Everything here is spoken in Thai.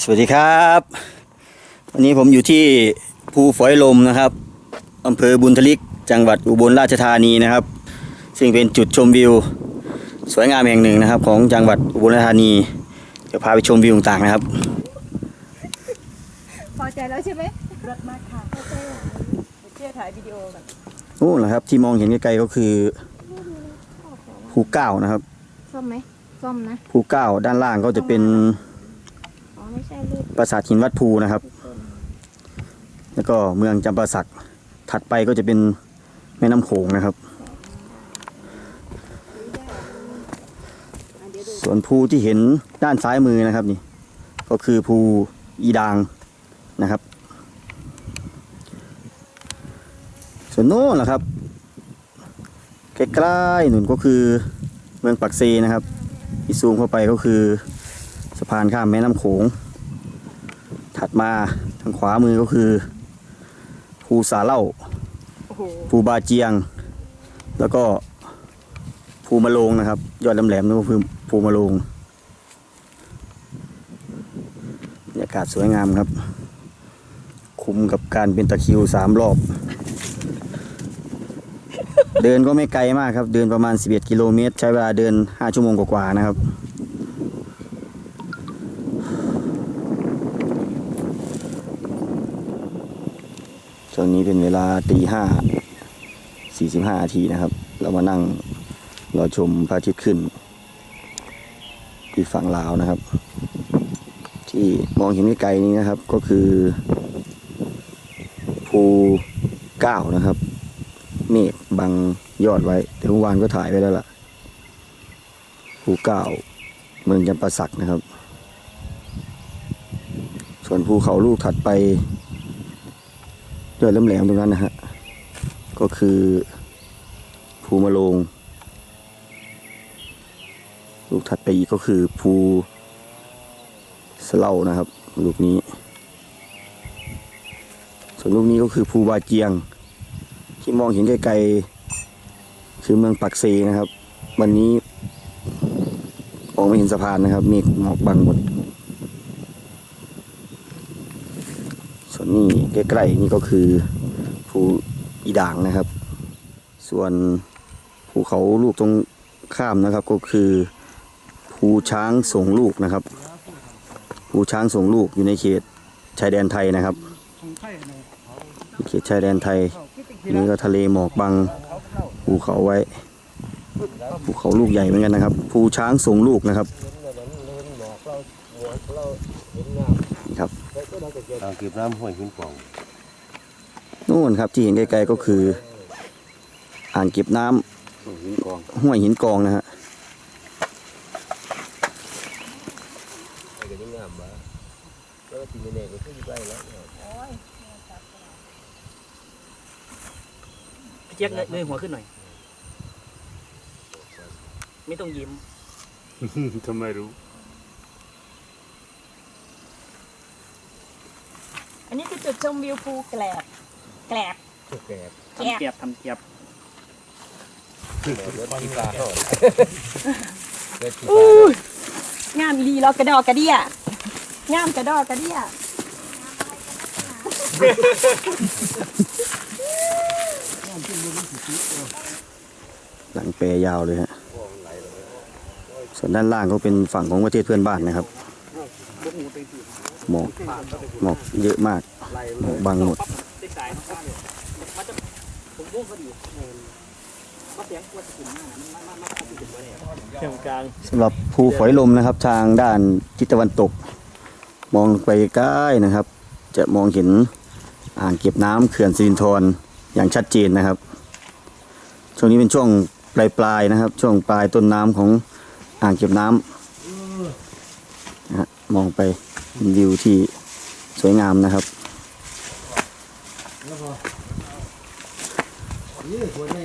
สวัสดีครับ วันนี้ผมอยู่ที่ภูฝอยลมนะครับอำเภอบุญทลิก จังหวัดอุบลราชธานีนะครับ ซึ่งเป็นจุดชมวิว สวยงามแห่งหนึ่งนะครับ ของจังหวัดอุบลราชธานีเดี๋ยวพาไปชมวิวต่างๆนะครับ พอใจแล้วใช่ไหมรถมากค่ะเจ๊เจ๊ถ่ายวิดีโอแบบโอ้นะครับ ที่มองเห็นไกลๆก็คือภูเก้านะครับส้มไหม ส้มนะภูเก้าด้านล่างก็จะเป็นอ๋อไม่ใช่รูปปราสาทหินวัดภูนะครับ แล้วก็เมืองจำปาสักถัดไปก็จะเป็นแม่น้ำโขงนะครับ ส่วนภูที่เห็นด้านซ้ายมือนะครับนี่ ก็คือภูอีดางนะครับ ส่วนโน้นแหละครับใกล้ๆหนุนก็คือเมืองปักเซนะครับ ที่ซูมเข้าไปก็คือสะพานข้ามแม่น้ำโขง ถัดมาทางขวามือก็คือภูสาเล่าโอ้โหภูบาเจียง แล้วก็ภูมะโลงนะครับ ยอดแหลมๆนั่นก็คือภูมะโลงบรรยากาศสวยงามครับ คุ้มกับการเป็นตะคริวสามรอบ เดินก็ไม่ไกลมากครับ เดินประมาณ 11 กิโลเมตร ใช้เวลาเดิน 5 ชั่วโมงกว่าๆนะครับช่วงนี้เป็นเวลาตีห้าสี่สิบห้านาทีนะครับ เรามานั่งรอชมพระอาทิตย์ขึ้น ที่ฝั่งลาวนะครับ ที่มองเห็นไกลนี้นะครับก็คือภูเก้านะครับ เมฆบังยอดไว้ แต่เมื่อวานก็ถ่ายไว้แล้วล่ะภูเก้าเมืองจำปาสักนะครับ ส่วนภูเขาลูกถัดไปยอดแหลมตรงนั้นนะฮะ ก็คือภูมะโลงลูกถัดไปอีกก็คือภูสะเล่านะครับ ลูกนี้ ส่วนลูกนี้ก็คือภูบาเจียง มองเห็นไกลๆคือเมืองปักเซนะครับ วันนี้มองไม่เห็นสะพานนะครับมฆหมอกบังหมด ส่วนนี้ใกล้ๆนี่ก็คือภูอีด่างนะครับ ส่วนภูเขาลูกตรงข้ามนะครับก็คือภูช้างส่งลูกนะครับภูช้างส่งลูกอยู่ในเขตชายแดนไทยนะครับ เขตชายแดนไทย นี่ก็ทะเลหมอกบังภูเขาไว้ภูเขาลูกใหญ่เหมือนกันนะครับภูช้างส่งลูกนะครับนี่ครับอ่างเก็บน้ำห้วยหินกองนู่นครับที่เห็นไกลๆก็คือ อ่างเก็บน้ำห้วยหินกองห้วยหินกองนะฮะไอ้ก็ยังงามบ้าแล้วทีนี้เนี่ยก็คืออยู่ใกล้แล้ว พี่เจ๊ยกเงยเงยหัวขึ้นหน่อย ไม่ต้องยิ้ม ทำไมรู้ อันนี้คือจุดชมวิวภูแกลบแกลบแก่แกลทำบเกียบทำเกียบรถกีฬาเขารถกีฬาอู้ยงามดีเรากระดอกกระเดี่ยงามกระดอกกระเดี่ย หลังแปรยาวเลยฮะส่วนด้านล่างก็เป็นฝั่งของประเทศเพื่อนบ้านนะครับหมอกหมอกเยอะมากหมอกบังหมดติดสายน้องข้าเลยมันจะผมร่วงก็ดีมาเสียงกลัวจะถึงมากมันมันมันมันถึงไปเลยเข้มกลางสำหรับภูฝอยลมนะครับทางด้านทิศตะวันตก มองไปใกล้นะครับ จะมองเห็นอ่างเก็บน้ำเขื่อนสิรินธรอย่างชัดเจนนะครับ ช่วงนี้เป็นช่วงปลายปลายๆนะครับ ช่วงปลายต้นน้ำของอ่างเก็บน้ำนะฮะมองไปวิวที่สวยงามนะครับนี่หัวใน